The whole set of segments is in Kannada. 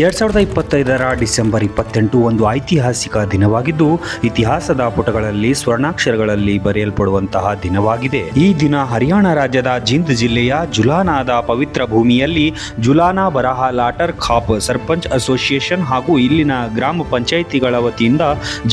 ಎರಡ್ ಸಾವಿರದ ಇಪ್ಪತ್ತೈದರ ಡಿಸೆಂಬರ್ ಇಪ್ಪತ್ತೆಂಟು ಒಂದು ಐತಿಹಾಸಿಕ ದಿನವಾಗಿದ್ದು, ಇತಿಹಾಸದ ಪುಟಗಳಲ್ಲಿ ಸ್ವರ್ಣಾಕ್ಷರಗಳಲ್ಲಿ ಬರೆಯಲ್ಪಡುವಂತಹ ದಿನವಾಗಿದೆ. ಈ ದಿನ ಹರಿಯಾಣ ರಾಜ್ಯದ ಜಿಂದ್ ಜಿಲ್ಲೆಯ ಜುಲಾನಾದ ಪವಿತ್ರ ಭೂಮಿಯಲ್ಲಿ ಜುಲಾನಾ ಬರಹ ಲಾಟರ್ ಖಾಪ್ ಸರ್ಪಂಚ್ ಅಸೋಸಿಯೇಷನ್ ಹಾಗೂ ಇಲ್ಲಿನ ಗ್ರಾಮ ಪಂಚಾಯಿತಿಗಳ ವತಿಯಿಂದ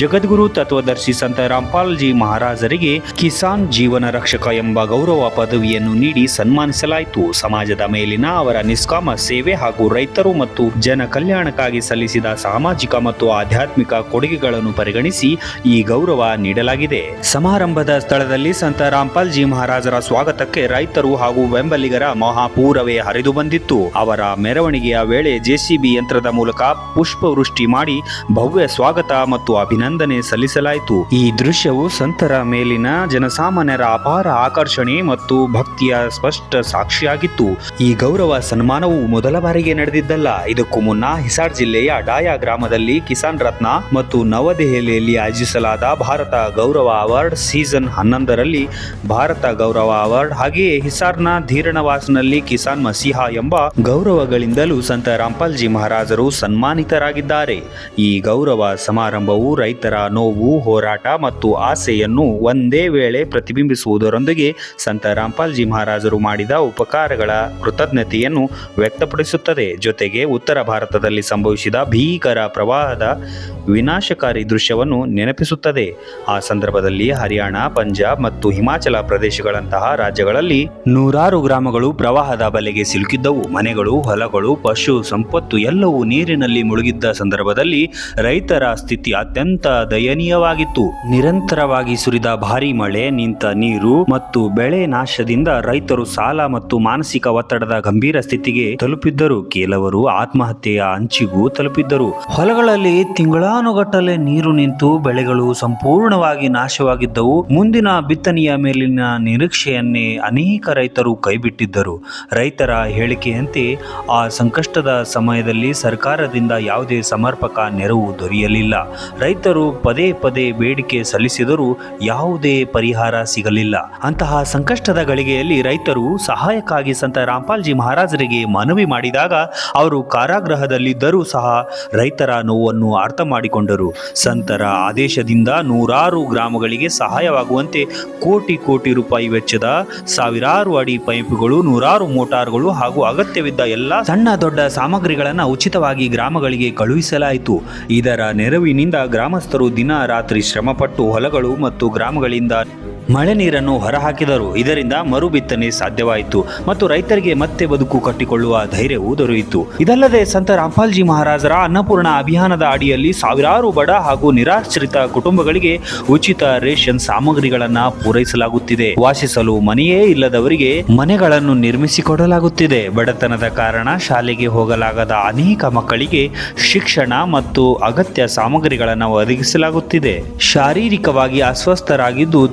ಜಗದ್ಗುರು ತತ್ವದರ್ಶಿ ಸಂತ ರಾಮ್ಪಾಲ್ ಜಿ ಮಹಾರಾಜರಿಗೆ ಕಿಸಾನ್ ಜೀವನ ರಕ್ಷಕ ಎಂಬ ಗೌರವ ಪದವಿಯನ್ನು ನೀಡಿ ಸನ್ಮಾನಿಸಲಾಯಿತು. ಸಮಾಜದ ಮೇಲಿನ ಅವರ ನಿಷ್ಕಾಮ ಸೇವೆ ಹಾಗೂ ರೈತರು ಮತ್ತು ಜನ ಕಲ್ಯಾಣಕ್ಕಾಗಿ ಸಲ್ಲಿಸಿದ ಸಾಮಾಜಿಕ ಮತ್ತು ಆಧ್ಯಾತ್ಮಿಕ ಕೊಡುಗೆಗಳನ್ನು ಪರಿಗಣಿಸಿ ಈ ಗೌರವ ನೀಡಲಾಗಿದೆ. ಸಮಾರಂಭದ ಸ್ಥಳದಲ್ಲಿ ಸಂತ ರಾಮ್ಪಾಲ್ ಜಿ ಮಹಾರಾಜರ ಸ್ವಾಗತಕ್ಕೆ ರೈತರು ಹಾಗೂ ಬೆಂಬಲಿಗರ ಮಹಾಪೂರವೇ ಹರಿದು ಬಂದಿತ್ತು. ಅವರ ಮೆರವಣಿಗೆಯ ವೇಳೆ ಜೆಸಿಬಿ ಯಂತ್ರದ ಮೂಲಕ ಪುಷ್ಪವೃಷ್ಟಿ ಮಾಡಿ ಭವ್ಯ ಸ್ವಾಗತ ಮತ್ತು ಅಭಿನಂದನೆ ಸಲ್ಲಿಸಲಾಯಿತು. ಈ ದೃಶ್ಯವು ಸಂತರ ಮೇಲಿನ ಜನಸಾಮಾನ್ಯರ ಅಪಾರ ಆಕರ್ಷಣೆ ಮತ್ತು ಭಕ್ತಿಯ ಸ್ಪಷ್ಟ ಸಾಕ್ಷಿಯಾಗಿತ್ತು. ಈ ಗೌರವ ಸನ್ಮಾನವು ಮೊದಲ ಬಾರಿಗೆ ನಡೆದಿದ್ದಲ್ಲ, ಇದಕ್ಕೂ ಮುನ್ನ ಹಿಸಾರ್ ಜಿಲ್ಲೆಯ ಡಾಯಾ ಗ್ರಾಮದಲ್ಲಿ ಕಿಸಾನ್ ರತ್ನ ಮತ್ತು ನವದೆಹಲಿಯಲ್ಲಿ ಆಯೋಜಿಸಲಾದ ಭಾರತ ಗೌರವ ಅವಾರ್ಡ್ ಸೀಸನ್ ಹನ್ನೊಂದರಲ್ಲಿ ಭಾರತ ಗೌರವ ಅವಾರ್ಡ್ ಹಾಗೆಯೇ ಹಿಸಾರ್ನ ಧೀರಣವಾಸ್ನಲ್ಲಿ ಕಿಸಾನ್ ಮಸಿಹಾ ಎಂಬ ಗೌರವಗಳಿಂದಲೂ ಸಂತ ರಾಂಪಾಲ್ಜಿ ಮಹಾರಾಜರು ಸನ್ಮಾನಿತರಾಗಿದ್ದಾರೆ. ಈ ಗೌರವ ಸಮಾರಂಭವು ರೈತರ ನೋವು, ಹೋರಾಟ ಮತ್ತು ಆಸೆಯನ್ನು ಒಂದೇ ವೇಳೆ ಪ್ರತಿಬಿಂಬಿಸುವುದರೊಂದಿಗೆ ಸಂತ ರಾಂಪಾಲ್ಜಿ ಮಹಾರಾಜರು ಮಾಡಿದ ಉಪಕಾರಗಳ ಕೃತಜ್ಞತೆಯನ್ನು ವ್ಯಕ್ತಪಡಿಸುತ್ತದೆ. ಜೊತೆಗೆ ಉತ್ತರ ಭಾರತದಲ್ಲಿ ಸಂಭವಿಸಿದ ಭೀಕರ ಪ್ರವಾಹದ ವಿನಾಶಕಾರಿ ದೃಶ್ಯವನ್ನು ನೆನಪಿಸುತ್ತದೆ. ಆ ಸಂದರ್ಭದಲ್ಲಿ ಹರಿಯಾಣ, ಪಂಜಾಬ್ ಮತ್ತು ಹಿಮಾಚಲ ಪ್ರದೇಶಗಳಂತಹ ರಾಜ್ಯಗಳಲ್ಲಿ ನೂರಾರು ಗ್ರಾಮಗಳು ಪ್ರವಾಹದ ಬಲೆಗೆ ಸಿಲುಕಿದ್ದವು. ಮನೆಗಳು, ಹೊಲಗಳು, ಪಶು ಸಂಪತ್ತು ಎಲ್ಲವೂ ನೀರಿನಲ್ಲಿ ಮುಳುಗಿದ್ದ ಸಂದರ್ಭದಲ್ಲಿ ರೈತರ ಸ್ಥಿತಿ ಅತ್ಯಂತ ದಯನೀಯವಾಗಿತ್ತು. ನಿರಂತರವಾಗಿ ಸುರಿದ ಭಾರಿ ಮಳೆ, ನಿಂತ ನೀರು ಮತ್ತು ಬೆಳೆ ನಾಶದಿಂದ ರೈತರು ಸಾಲ ಮತ್ತು ಮಾನಸಿಕ ಒತ್ತಡದ ಗಂಭೀರ ಸ್ಥಿತಿಗೆ ತಲುಪಿದ್ದರು. ಕೆಲವರು ಆತ್ಮಹತ್ಯೆಯ ಅಂಚಿಗೂ ತಲುಪಿದ್ದರು. ಹೊಲಗಳಲ್ಲಿ ತಿಂಗಳಾನುಗಟ್ಟಲೆ ನೀರು ನಿಂತು ಬೆಳೆಗಳು ಸಂಪೂರ್ಣವಾಗಿ ನಾಶವಾಗಿದ್ದವು. ಮುಂದಿನ ಬಿತ್ತನೆಯ ಮೇಲಿನ ನಿರೀಕ್ಷೆಯನ್ನೇ ಅನೇಕ ರೈತರು ಕೈಬಿಟ್ಟಿದ್ದರು. ರೈತರ ಹೇಳಿಕೆಯಂತೆ, ಆ ಸಂಕಷ್ಟದ ಸಮಯದಲ್ಲಿ ಸರ್ಕಾರದಿಂದ ಯಾವುದೇ ಸಮರ್ಪಕ ನೆರವು ದೊರೆಯಲಿಲ್ಲ. ರೈತರು ಪದೇ ಪದೇ ಬೇಡಿಕೆ ಸಲ್ಲಿಸಿದರೂ ಯಾವುದೇ ಪರಿಹಾರ ಸಿಗಲಿಲ್ಲ. ಅಂತಹ ಸಂಕಷ್ಟದ ಗಳಿಗೆಯಲ್ಲಿ ರೈತರು ಸಹಾಯಕ್ಕಾಗಿ ಸಂತ ರಾಮ್ಪಾಲ್ಜಿ ಮಹಾರಾಜರಿಗೆ ಮನವಿ ಮಾಡಿದಾಗ, ಅವರು ಕಾರಾಗೃಹದಲ್ಲಿದ್ದರೂ ಸಹ ರೈತರ ನೋವನ್ನು ಅರ್ಥ ಮಾಡಿಕೊಂಡರು ಸಂತರ ಆದೇಶದಿಂದ ನೂರಾರು ಗ್ರಾಮಗಳಿಗೆ ಸಹಾಯವಾಗುವಂತೆ ಕೋಟಿ ಕೋಟಿ ರೂಪಾಯಿ ವೆಚ್ಚದ ಸಾವಿರಾರು ಅಡಿ ಪೈಪ್ಗಳು, ನೂರಾರು ಮೋಟಾರ್ಗಳು ಹಾಗೂ ಅಗತ್ಯವಿದ್ದ ಎಲ್ಲ ಸಣ್ಣ ದೊಡ್ಡ ಸಾಮಗ್ರಿಗಳನ್ನು ಉಚಿತವಾಗಿ ಗ್ರಾಮಗಳಿಗೆ ಕಳುಹಿಸಲಾಯಿತು. ಇದರ ನೆರವಿನಿಂದ ಗ್ರಾಮಸ್ಥರು ದಿನ ರಾತ್ರಿ ಶ್ರಮಪಟ್ಟು ಹೊಲಗಳು ಮತ್ತು ಗ್ರಾಮಗಳಿಂದ ಮಳೆ ನೀರನ್ನು ಹೊರಹಾಕಿದರು. ಇದರಿಂದ ಮರು ಬಿತ್ತನೆ ಸಾಧ್ಯವಾಯಿತು. ಮತ್ತು ರೈತರಿಗೆ ಮತ್ತೆ ಬದುಕು ಕಟ್ಟಿಕೊಳ್ಳುವ ಧೈರ್ಯವೂ ದೊರೆಯಿತು. ಇದಲ್ಲದೆ ಸಂತ ರಾಮ್ಪಾಲ್ಜಿ ಮಹಾರಾಜರ ಅನ್ನಪೂರ್ಣ ಅಭಿಯಾನದ ಅಡಿಯಲ್ಲಿ ಸಾವಿರಾರು ಬಡ ಹಾಗೂ ನಿರಾಶ್ರಿತ ಕುಟುಂಬಗಳಿಗೆ ಉಚಿತ ರೇಷನ್ ಸಾಮಗ್ರಿಗಳನ್ನು ಪೂರೈಸಲಾಗುತ್ತಿದೆ. ವಾಸಿಸಲು ಮನೆಯೇ ಇಲ್ಲದವರಿಗೆ ಮನೆಗಳನ್ನು ನಿರ್ಮಿಸಿಕೊಡಲಾಗುತ್ತಿದೆ. ಬಡತನದ ಕಾರಣ ಶಾಲೆಗೆ ಹೋಗಲಾಗದ ಅನೇಕ ಮಕ್ಕಳಿಗೆ ಶಿಕ್ಷಣ ಮತ್ತು ಅಗತ್ಯ ಸಾಮಗ್ರಿಗಳನ್ನು ಒದಗಿಸಲಾಗುತ್ತಿದೆ. ಶಾರೀರಿಕವಾಗಿ ಅಸ್ವಸ್ಥರಾಗಿದ್ದು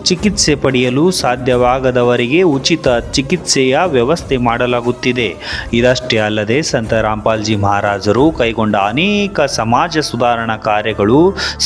ಚಿಕಿತ್ಸೆ ಪಡೆಯಲು ಸಾಧ್ಯವಾಗದವರಿಗೆ ಉಚಿತ ಚಿಕಿತ್ಸೆಯ ವ್ಯವಸ್ಥೆ ಮಾಡಲಾಗುತ್ತಿದೆ. ಇದಷ್ಟೇ ಅಲ್ಲದೆ ಸಂತ ರಾಮ್ಪಾಲ್ಜಿ ಮಹಾರಾಜರು ಕೈಗೊಂಡ ಅನೇಕ ಸಮಾಜ ಸುಧಾರಣಾ ಕಾರ್ಯಗಳು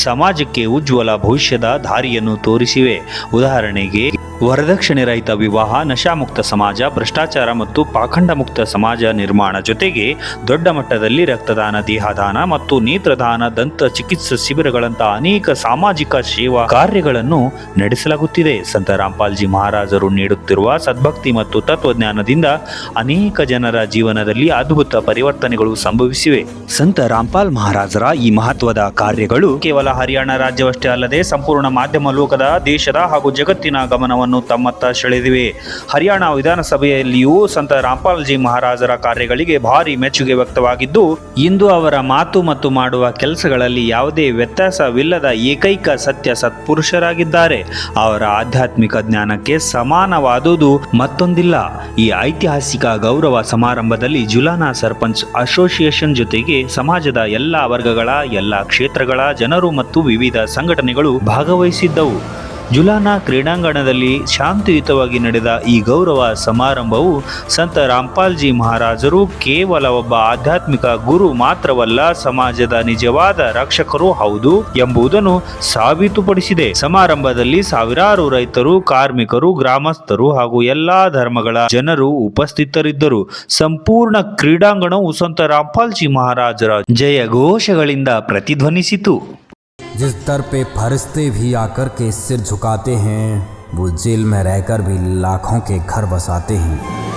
ಸಮಾಜಕ್ಕೆ ಉಜ್ವಲ ಭವಿಷ್ಯದ ದಾರಿಯನ್ನು ತೋರಿಸಿವೆ. ಉದಾಹರಣೆಗೆ, ವರದಕ್ಷಿಣೆ ರಹಿತ ವಿವಾಹ, ನಶಾಮುಕ್ತ ಸಮಾಜ, ಭ್ರಷ್ಟಾಚಾರ ಮತ್ತು ಪಾಖಂಡ ಮುಕ್ತ ಸಮಾಜ ನಿರ್ಮಾಣ ಜೊತೆಗೆ ದೊಡ್ಡ ಮಟ್ಟದಲ್ಲಿ ರಕ್ತದಾನ, ದೇಹದಾನ ಮತ್ತು ನೇತ್ರದಾನ, ದಂತ ಚಿಕಿತ್ಸಾ ಶಿಬಿರಗಳಂತಹ ಅನೇಕ ಸಾಮಾಜಿಕ ಸೇವಾ ಕಾರ್ಯಗಳನ್ನು ನಡೆಸಲಾಗುತ್ತಿದೆ. ಸಂತ ರಾಮ್ಪಾಲ್ಜಿ ಮಹಾರಾಜರು ನೀಡುತ್ತಿರುವ ಸದ್ಭಕ್ತಿ ಮತ್ತು ತತ್ವಜ್ಞಾನದಿಂದ ಅನೇಕ ಜನರ ಜೀವನದಲ್ಲಿ ಅದ್ಭುತ ಪರಿವರ್ತನೆಗಳು ಸಂಭವಿಸಿವೆ. ಸಂತ ರಾಮ್ಪಾಲ್ ಮಹಾರಾಜರ ಈ ಮಹತ್ವದ ಕಾರ್ಯಗಳು ಕೇವಲ ಹರಿಯಾಣ ರಾಜ್ಯವಷ್ಟೇ ಅಲ್ಲದೆ ಸಂಪೂರ್ಣ ಮಾಧ್ಯಮ ಲೋಕದ ದೇಶದ ಹಾಗೂ ಜಗತ್ತಿನ ಗಮನವನ್ನು ತಮ್ಮತ್ತ ಸೆಳೆದಿವೆ. ಹರಿಯಾಣ ವಿಧಾನಸಭೆಯಲ್ಲಿಯೂ ಸಂತ ರಾಮ್ಪಾಲ್ಜಿ ಮಹಾರಾಜರ ಕಾರ್ಯಗಳಿಗೆ ಭಾರಿ ಮೆಚ್ಚುಗೆ ವ್ಯಕ್ತವಾಗಿದ್ದು ಇಂದು ಅವರ ಮಾತು ಮತ್ತು ಮಾಡುವ ಕೆಲಸಗಳಲ್ಲಿ ಯಾವುದೇ ವ್ಯತ್ಯಾಸವಿಲ್ಲದ ಏಕೈಕ ಸತ್ಯ ಸತ್ಪುರುಷರಾಗಿದ್ದಾರೆ. ಅವರ ಆಧ್ಯಾತ್ಮಿಕ ಜ್ಞಾನಕ್ಕೆ ಸಮಾನವಾದುದು ಮತ್ತೊಂದಿಲ್ಲ. ಈ ಐತಿಹಾಸಿಕ ಗೌರವ ಸಮಾರಂಭದಲ್ಲಿ ಜುಲಾನಾ ಸರ್ಪಂಚ್ ಅಸೋಸಿಯೇಷನ್ ಜೊತೆಗೆ ಸಮಾಜದ ಎಲ್ಲ ವರ್ಗಗಳ, ಎಲ್ಲ ಕ್ಷೇತ್ರಗಳ ಜನರು ಮತ್ತು ವಿವಿಧ ಸಂಘಟನೆಗಳು ಭಾಗವಹಿಸಿದ್ದವು. ಜುಲಾನ ಕ್ರೀಡಾಂಗಣದಲ್ಲಿ ಶಾಂತಿಯುತವಾಗಿ ನಡೆದ ಈ ಗೌರವ ಸಮಾರಂಭವು ಸಂತ ರಾಮ್ಪಾಲ್ಜಿ ಮಹಾರಾಜರು ಕೇವಲ ಒಬ್ಬ ಆಧ್ಯಾತ್ಮಿಕ ಗುರು ಮಾತ್ರವಲ್ಲ, ಸಮಾಜದ ನಿಜವಾದ ರಕ್ಷಕರು ಹೌದು ಎಂಬುದನ್ನು ಸಾಬೀತುಪಡಿಸಿದೆ. ಸಮಾರಂಭದಲ್ಲಿ ಸಾವಿರಾರು ರೈತರು, ಕಾರ್ಮಿಕರು, ಗ್ರಾಮಸ್ಥರು ಹಾಗೂ ಎಲ್ಲಾ ಧರ್ಮಗಳ ಜನರು ಉಪಸ್ಥಿತರಿದ್ದರು. ಸಂಪೂರ್ಣ ಕ್ರೀಡಾಂಗಣವು ಸಂತ ರಾಮ್ಪಾಲ್ಜಿ ಮಹಾರಾಜರ ಜಯ ಘೋಷಗಳಿಂದ ಪ್ರತಿಧ್ವನಿಸಿತು. जिस दर पे फरिश्ते भी आकर के सिर झुकाते हैं, वो जेल में रहकर भी लाखों के घर बसाते हैं।